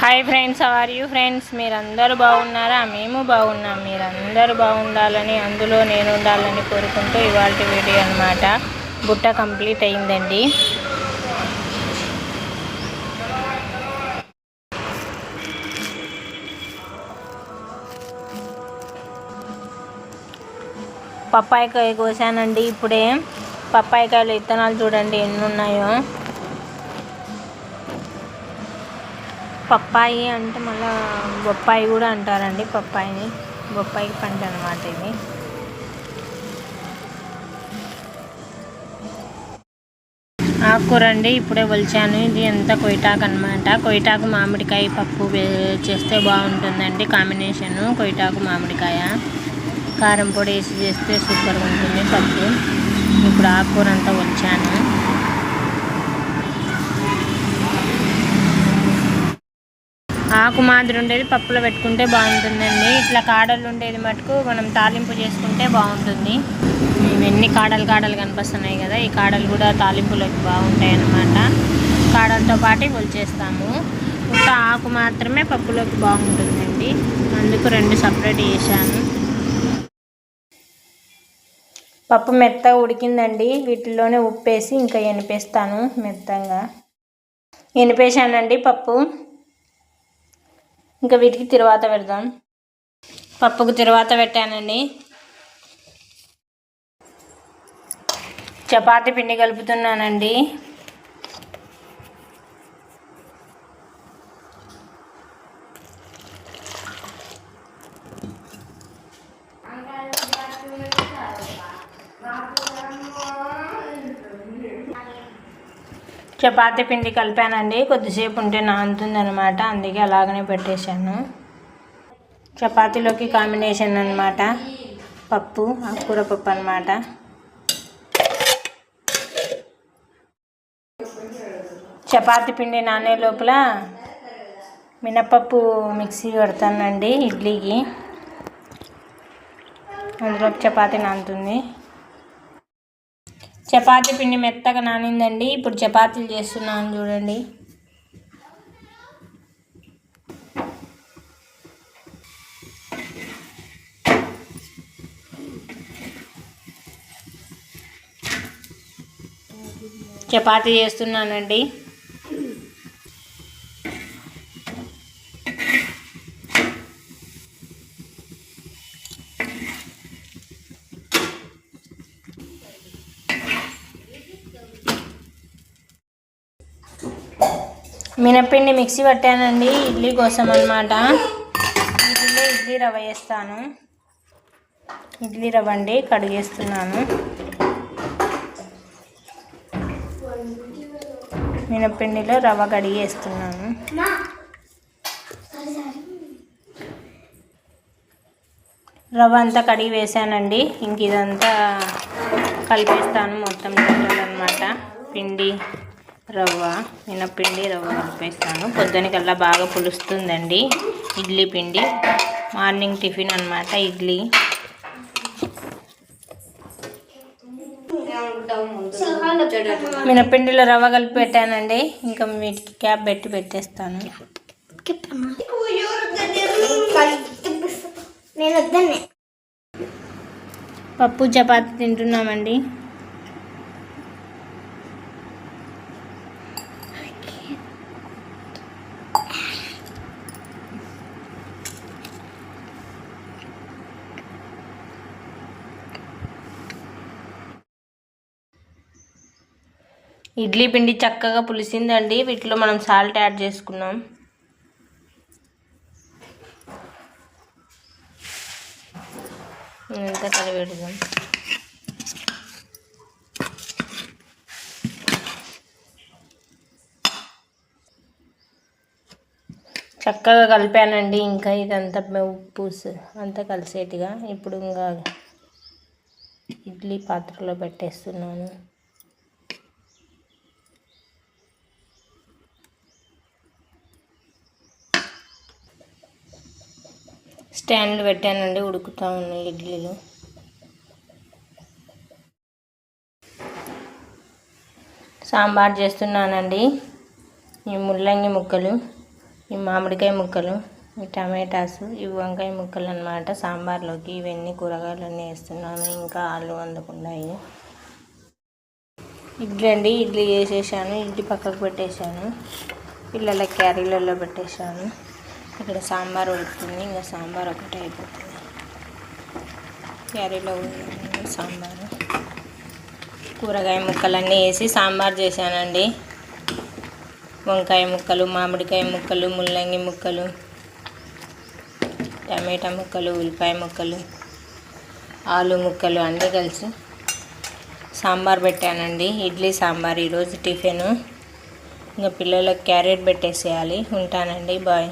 Hi friends are you friends మీరందరూ బాగున్నారా? మేము బాగున్నాం. మీరందరూ బాగుండాలని అందులో నేను ఉండాలని కోరుకుంటూ ఇవాళ వీడియో అనమాట బుట్ట కంప్లీట్ అయిందండి. పప్పాయికాయ కోసానండి ఇప్పుడే. పప్పాయికాయలు విత్తనాలు చూడండి ఎన్ని ఉన్నాయో పప్పాయి అంటే మళ్ళా బొప్పాయి కూడా అంటారండి పప్పాయిని. బొప్పాయి పంట అనమాట ఇది. ఆకుకూర అండి ఇప్పుడే వలిచాను ఇది ఎంత కొయిటాకు అనమాట కొయిటాకు మామిడికాయ పప్పు వే- చేస్తే బాగుంటుందండి కాంబినేషను. కొయిటాకు మామిడికాయ. కారం పొడి వేసి చేస్తే సూపర్గా ఉంటుంది పప్పు. ఇప్పుడు ఆకుకూర అంతా వచ్చాను ఆకు మాదిరి ఉండేది పప్పులో పెట్టుకుంటే బాగుంటుందండి. ఇట్లా కాడలు ఉండేది మటుకు మనం తాలింపు చేసుకుంటే బాగుంటుంది. ఇవన్నీ కాడలు కాడలు కనిపిస్తున్నాయి కదా ఈ కాడలు కూడా తాలింపులోకి బాగుంటాయి అన్నమాట. కాడలతో పాటు ఒలిచేస్తాము ఇంకా ఆకు మాత్రమే పప్పులోకి బాగుంటుందండి. అందుకు రెండు సపరేట్ చేశాను. పప్పు మెత్త ఉడికిందండి. వీటిలోనే ఉప్పేసి ఇంకా ఎనిపేస్తాను మెత్తగా. ఎనిపేశానండి పప్పు. ఇంకా వీటికి తిరువాత పెడదాం. పప్పుకు తిరువాత పెట్టానండి. చపాతీ పిండి కలుపుతున్నానండి. చపాతీ పిండి కలిపానండి. కొద్దిసేపు ఉంటే నానుతుంది అనమాట అందుకే అలాగనే పెట్టేశాను. చపాతీలోకి కాంబినేషన్ అనమాట పప్పు ఆకుకూర పప్పు అనమాట చపాతీ పిండి నానే లోపల మినపప్పు మిక్సీ పెడతానండి ఇడ్లీకి. అందులో చపాతీ నానుతుంది. చపాతీ పిండి మెత్తగా నానిందండి. ఇప్పుడు చపాతీలు చేస్తున్నాను చూడండి. చపాతీ చేస్తున్నానండి. మినపిండి మిక్సీ పట్టానండి ఇడ్లీ కోసం అనమాట ఇడ్లీలో ఇడ్లీ రవ్వ వేస్తాను ఇడ్లీ రవ్వ అండి కడిగేస్తున్నాను మినపిండిలో రవ్వ కడిగేస్తున్నాను రవ్వ అంతా కడిగి వేసానండి. ఇంక ఇదంతా కలిపేస్తాను మొత్తం అనమాట పిండి రవ్వ మినపిండి రవ్వ కలిపేస్తాను. పొద్దునకల్లా బాగా పులుస్తుందండి. ఇడ్లీ పిండి. మార్నింగ్ టిఫిన్ అనమాట ఇడ్లీ. మినపిండిలో రవ్వ కలిపి పెట్టానండి ఇంకా వీటికి క్యాప్ పెట్టి పెట్టేస్తాను. పప్పు చపాతి తింటున్నామండి. ఇడ్లీ పిండి చక్కగా పులిసిందండి. వీటిలో మనం సాల్ట్ యాడ్ చేసుకున్నాం. ఇంకా కలిపెడదాం చక్కగా కలిపానండి. ఇంకా ఇదంతా ఉప్పు అంతా కలిసేట్టుగా ఇప్పుడు ఇంకా ఇడ్లీ పాత్రలో పెట్టేస్తున్నాను. స్టాండ్ పెట్టానండి ఉడుకుతూ ఉన్నాయి ఇడ్లీలు. సాంబార్ చేస్తున్నానండి. ఈ ముల్లంగి ముక్కలు. ఈ మామిడికాయ ముక్కలు ఈ టమాటాస్ ఈ వంకాయ ముక్కలు అన్నమాట సాంబార్లోకి. ఇవన్నీ కూరగాయలన్నీ వేస్తున్నాను. ఇంకా ఆలు వండుకున్నాయి ఇడ్లీ అండి ఇడ్లీ చేసేసాను ఇడ్లీ పక్కకు పెట్టేశాను. పిల్లల క్యారీలలో పెట్టేశాను. ఇక్కడ సాంబార్ ఉడుతుంది ఇంకా సాంబార్ ఒకటే అయిపోతుంది. క్యారీలో సాంబారు. కూరగాయ ముక్కలన్నీ వేసి సాంబార్ చేశానండి. వంకాయ ముక్కలు మామిడికాయ ముక్కలు ముల్లంగి ముక్కలు టమాటా ముక్కలు ఉల్లిపాయ ముక్కలు ఆలు ముక్కలు అన్నీ కలిసి సాంబార్ పెట్టానండి. ఇడ్లీ సాంబార్ ఈరోజు టిఫిన్. ఇంకా పిల్లలకు క్యారెట్ పెట్టేసేయాలి. ఉంటానండి. బాయ్.